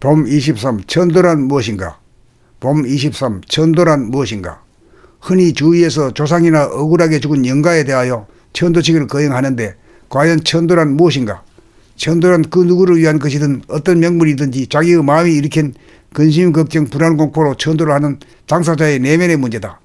봄 23 천도란 무엇인가? 봄 23 천도란 무엇인가? 흔히 주위에서 조상이나 억울하게 죽은 영가에 대하여 천도치기를 거행하는데 과연 천도란 무엇인가? 천도란 그 누구를 위한 것이든 어떤 명분이든지 자기의 마음이 일으킨 근심, 걱정, 불안, 공포로 천도를 하는 당사자의 내면의 문제다.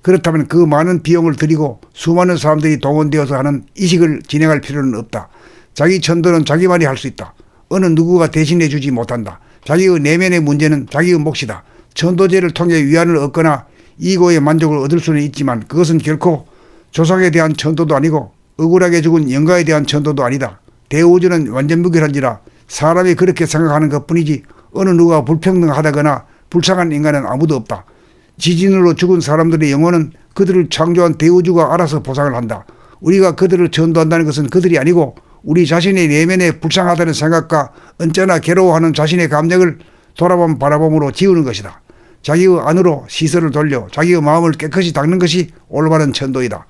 그렇다면 그 많은 비용을 들이고 수많은 사람들이 동원되어서 하는 이식을 진행할 필요는 없다. 자기 천도는 자기만이 할 수 있다. 어느 누구가 대신해 주지 못한다. 자기의 내면의 문제는 자기의 몫이다. 천도제를 통해 위안을 얻거나 이고의 만족을 얻을 수는 있지만 그것은 결코 조상에 대한 천도도 아니고 억울하게 죽은 영가에 대한 천도도 아니다. 대우주는 완전 무결한지라 사람이 그렇게 생각하는 것뿐이지 어느 누가 불평등하다거나 불쌍한 인간은 아무도 없다. 지진으로 죽은 사람들의 영혼은 그들을 창조한 대우주가 알아서 보상을 한다. 우리가 그들을 전도한다는 것은 그들이 아니고 우리 자신의 내면에 불쌍하다는 생각과 언제나 괴로워하는 자신의 감정을 돌아봄 바라봄으로 지우는 것이다. 자기의 안으로 시선을 돌려 자기의 마음을 깨끗이 닦는 것이 올바른 천도이다.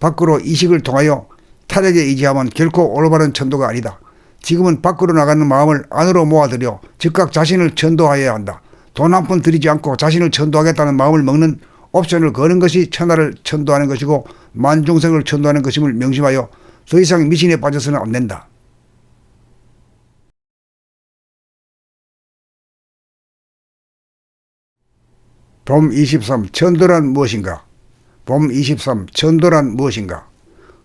밖으로 이식을 통하여 타락에 의지하면 결코 올바른 천도가 아니다. 지금은 밖으로 나가는 마음을 안으로 모아들여 즉각 자신을 천도하여야 한다. 돈 한 푼 들이지 않고 자신을 천도하겠다는 마음을 먹는 옵션을 거는 것이 천하를 천도하는 것이고 만중생을 천도하는 것임을 명심하여 더 이상 미신에 빠져서는 안 된다. 봄 23 천도란 무엇인가? 봄 23 천도란 무엇인가?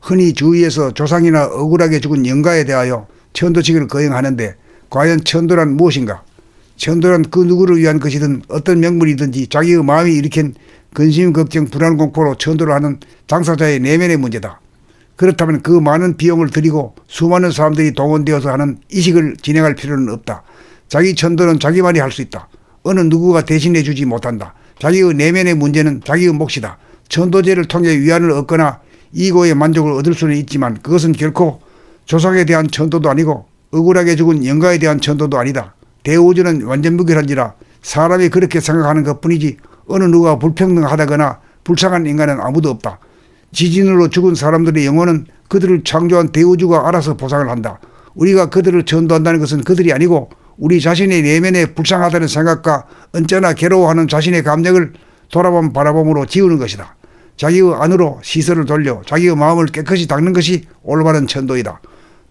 흔히 주위에서 조상이나 억울하게 죽은 영가에 대하여 천도치기를 거행하는데 과연 천도란 무엇인가? 천도란 그 누구를 위한 것이든 어떤 명분이든지 자기의 마음이 일으킨 근심, 걱정, 불안, 공포로 천도를 하는 당사자의 내면의 문제다. 그렇다면 그 많은 비용을 들이고 수많은 사람들이 동원되어서 하는 이식을 진행할 필요는 없다. 자기 천도는 자기만이 할 수 있다. 어느 누구가 대신해 주지 못한다. 자기의 내면의 문제는 자기의 몫이다. 천도제를 통해 위안을 얻거나 이고의 만족을 얻을 수는 있지만 그것은 결코 조상에 대한 천도도 아니고 억울하게 죽은 영가에 대한 천도도 아니다. 대우주는 완전 무결한지라 사람이 그렇게 생각하는 것뿐이지 어느 누가 불평등하다거나 불쌍한 인간은 아무도 없다. 지진으로 죽은 사람들의 영혼은 그들을 창조한 대우주가 알아서 보상을 한다. 우리가 그들을 전도한다는 것은 그들이 아니고 우리 자신의 내면에 불쌍하다는 생각과 언제나 괴로워하는 자신의 감정을 돌아봄 바라봄으로 지우는 것이다. 자기의 안으로 시선을 돌려 자기의 마음을 깨끗이 닦는 것이 올바른 천도이다.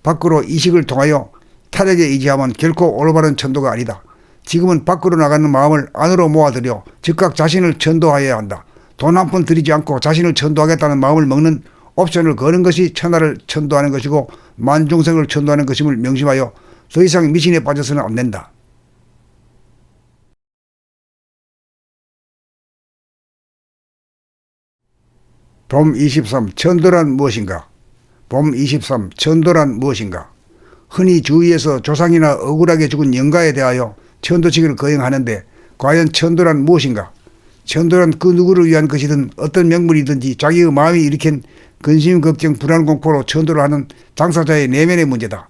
밖으로 이식을 통하여 타락에 의지하면 결코 올바른 천도가 아니다. 지금은 밖으로 나가는 마음을 안으로 모아들여 즉각 자신을 천도하여야 한다. 돈 한 푼 들이지 않고 자신을 천도하겠다는 마음을 먹는 옵션을 거는 것이 천하를 천도하는 것이고 만중생을 천도하는 것임을 명심하여 더 이상 미신에 빠져서는 안 된다. 봄 23 천도란 무엇인가? 봄 23 천도란 무엇인가? 흔히 주위에서 조상이나 억울하게 죽은 영가에 대하여 천도치기를 거행하는데 과연 천도란 무엇인가? 천도란 그 누구를 위한 것이든 어떤 명분이든지 자기의 마음이 일으킨 근심, 걱정, 불안, 공포로 천도를 하는 당사자의 내면의 문제다.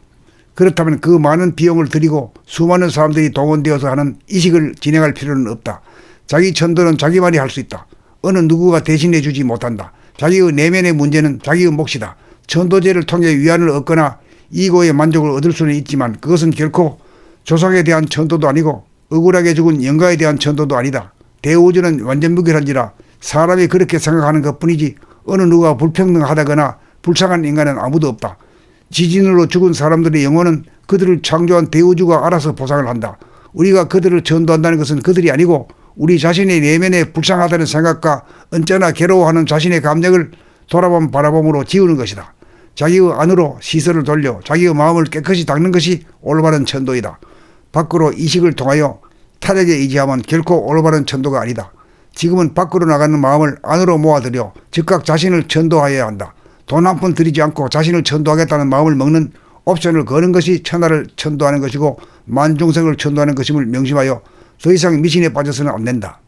그렇다면 그 많은 비용을 들이고 수많은 사람들이 동원되어서 하는 이식을 진행할 필요는 없다. 자기 천도는 자기만이 할 수 있다. 어느 누구가 대신해 주지 못한다. 자기의 내면의 문제는 자기의 몫이다. 천도제를 통해 위안을 얻거나 이고의 만족을 얻을 수는 있지만 그것은 결코 조상에 대한 천도도 아니고 억울하게 죽은 영가에 대한 천도도 아니다. 대우주는 완전 무결한지라 사람이 그렇게 생각하는 것 뿐이지 어느 누가 불평등하다거나 불쌍한 인간은 아무도 없다. 지진으로 죽은 사람들의 영혼은 그들을 창조한 대우주가 알아서 보상을 한다. 우리가 그들을 전도한다는 것은 그들이 아니고 우리 자신의 내면에 불쌍하다는 생각과 언제나 괴로워하는 자신의 감정을 돌아봄 바라봄으로 지우는 것이다. 자기의 안으로 시선을 돌려 자기의 마음을 깨끗이 닦는 것이 올바른 천도이다. 밖으로 이식을 통하여 타락에 의지하면 결코 올바른 천도가 아니다. 지금은 밖으로 나가는 마음을 안으로 모아들여 즉각 자신을 천도하여야 한다. 돈 한 푼 들이지 않고 자신을 천도하겠다는 마음을 먹는 옵션을 거는 것이 천하를 천도하는 것이고 만중생을 천도하는 것임을 명심하여 더 이상 미신에 빠져서는 안 된다.